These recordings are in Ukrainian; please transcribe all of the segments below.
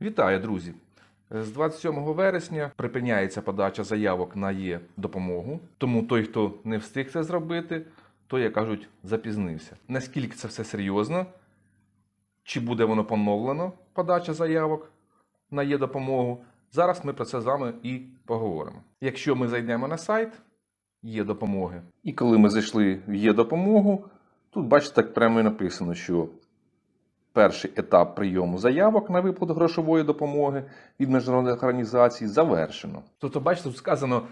Вітаю, друзі! З 27 вересня припиняється подача заявок на є допомогу. Тому той, хто не встиг це зробити, той, як кажуть, запізнився. Наскільки це все серйозно? Чи буде воно поновлено, подача заявок на є допомогу? Зараз ми про це з вами і поговоримо. Якщо ми зайдемо на сайт є допомоги, і коли ми зайшли в є допомогу, тут бачите, так прямо і написано, що перший етап прийому заявок на виплату грошової допомоги від міжнародних організацій завершено. Тобто, бачите, тут сказано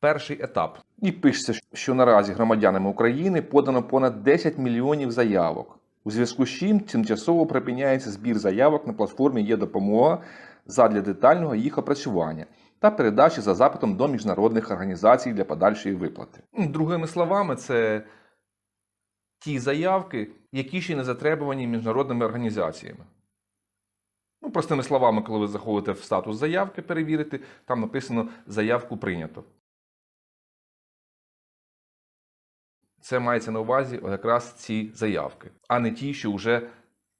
перший етап. І пишеться, що наразі громадянами України подано понад 10 мільйонів заявок. У зв'язку з чим тимчасово припиняється збір заявок на платформі є допомога задля детального їх опрацювання та передачі за запитом до міжнародних організацій для подальшої виплати. Другими словами, це ті заявки, які ще не затребувані міжнародними організаціями. Ну, простими словами, коли ви заходите в статус заявки перевірити, там написано заявку прийнято. Це мається на увазі якраз ці заявки, а не ті, що вже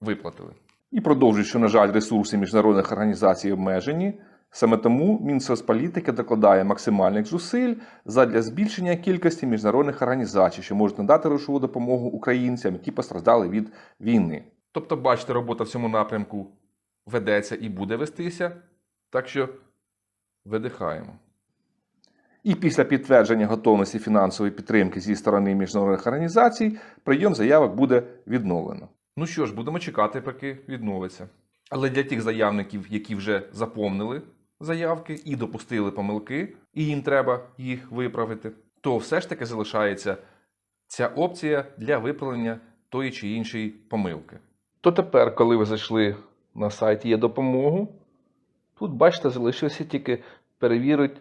виплатили. І продовжують, що, на жаль, ресурси міжнародних організацій обмежені. Саме тому Мінсоцполітики докладає максимальних зусиль задля збільшення кількості міжнародних організацій, що можуть надати грошову допомогу українцям, які постраждали від війни. Тобто, бачите, робота в цьому напрямку ведеться і буде вестися. Так що видихаємо. І після підтвердження готовності фінансової підтримки зі сторони міжнародних організацій прийом заявок буде відновлено. Ну що ж, будемо чекати, поки відновиться. Але для тих заявників, які вже заповнили заявки і допустили помилки, і їм треба їх виправити, то все ж таки залишається ця опція для виправлення тої чи іншої помилки. То тепер, коли ви зайшли на сайт є допомогу, тут, бачите, залишилося тільки перевірити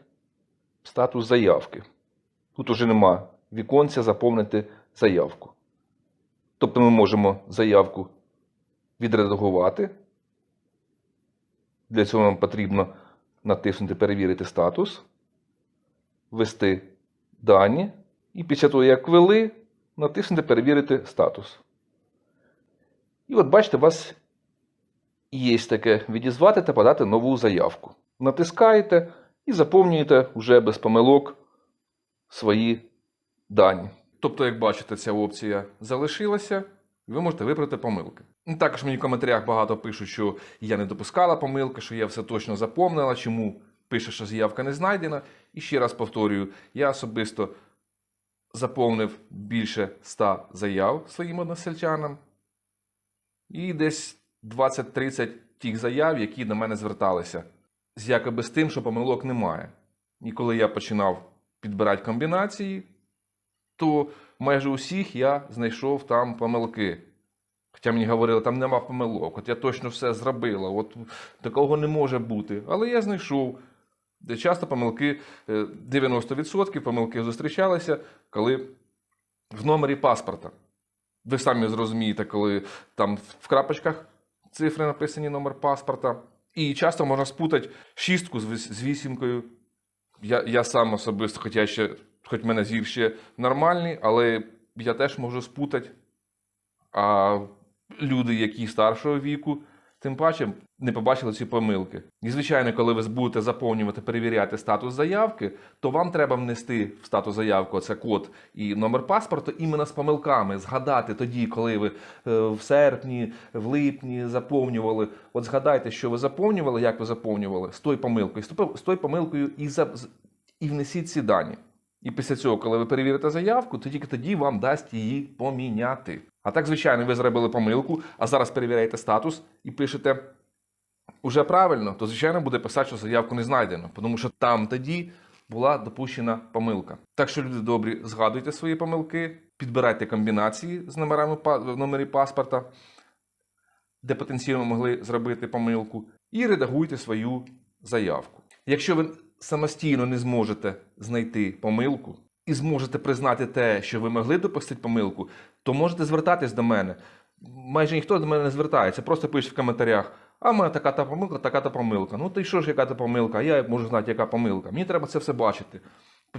статус заявки. Тут уже нема віконця заповнити заявку. Тобто ми можемо заявку відредагувати. Для цього нам потрібно натиснути Перевірити статус, ввести дані, і після того, як ввели, натиснути Перевірити статус. І от бачите, у вас є таке відізвати та подати нову заявку. Натискаєте і заповнюєте вже без помилок свої дані. Тобто, як бачите, ця опція залишилася, і ви можете виправити помилки. Ну, Також мені в коментарях багато пишуть, що я не допускала помилки, що я все точно заповнила, чому пише, що заявка не знайдена. І ще раз повторюю, я особисто заповнив більше 100 заяв своїм односельчанам. І десь 20-30 тих заяв, які до мене зверталися, з якоби з тим, що помилок немає. І коли я починав підбирати комбінації, то майже усіх я знайшов там помилки. Хоча мені говорили, там нема помилок, от я точно все зробила, от такого не може бути. Але я знайшов. Де часто помилки, е, 90% помилки зустрічалися, коли в номері паспорта. Ви самі зрозумієте, коли там в крапочках цифри написані номер паспорта. І часто можна спутати шістку з вісімкою. Я, я сам особисто, хоча я ще, хоч в мене зір ще нормальний, але я теж можу спутати. А люди, які старшого віку, тим паче не побачили ці помилки. І, звичайно, коли ви будете заповнювати, перевіряти статус заявки, то вам треба внести в статус заявку це код і номер паспорту іменно з помилками, згадати тоді, коли ви е, в серпні, в липні заповнювали. От згадайте, що ви заповнювали, як ви заповнювали з тою помилкою, з тою- помилкою і, за, і внесіть ці дані. І після цього, коли ви перевірите заявку, то тільки тоді вам дасть її поміняти. А так, звичайно, ви зробили помилку, а зараз перевіряєте статус і пишете уже правильно, то звичайно буде писати, що заявку не знайдено, тому що там тоді була допущена помилка. Так що, люди добрі, згадуйте свої помилки, підбирайте комбінації з номерами в номері паспорта, де потенційно могли зробити помилку, і редагуйте свою заявку. Якщо ви самостійно не зможете знайти помилку і зможете признати те, що ви могли допустити помилку, то можете звертатись до мене. Майже ніхто до мене не звертається, просто пише в коментарях. А в мене така та помилка, така та помилка. Ну ти що ж, яка та помилка? Я можу знати, яка помилка. Мені треба це все бачити.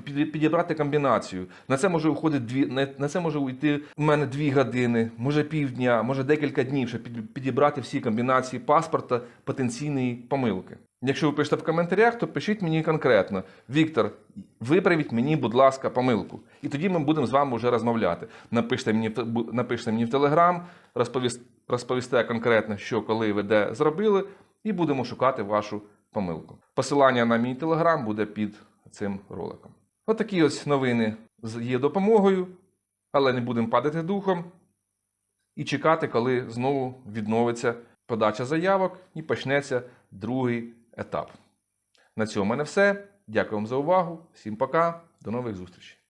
підібрати комбінацію. На це може уходити дві, на, це може уйти у мене дві години, може півдня, може декілька днів, щоб підібрати всі комбінації паспорта потенційної помилки. Якщо ви пишете в коментарях, то пишіть мені конкретно: Віктор, виправіть мені, будь ласка, помилку. І тоді ми будемо з вами вже розмовляти. Напишіть мені, напишіть мені в Телеграм, розповіс- розповісте конкретно, що коли ви де зробили, і будемо шукати вашу помилку. Посилання на мій телеграм буде під цим роликом. Отакі ось новини з є допомогою, але не будемо падати духом і чекати, коли знову відновиться подача заявок і почнеться другий етап. На цьому в мене все. Дякую вам за увагу. Всім пока. До нових зустрічей.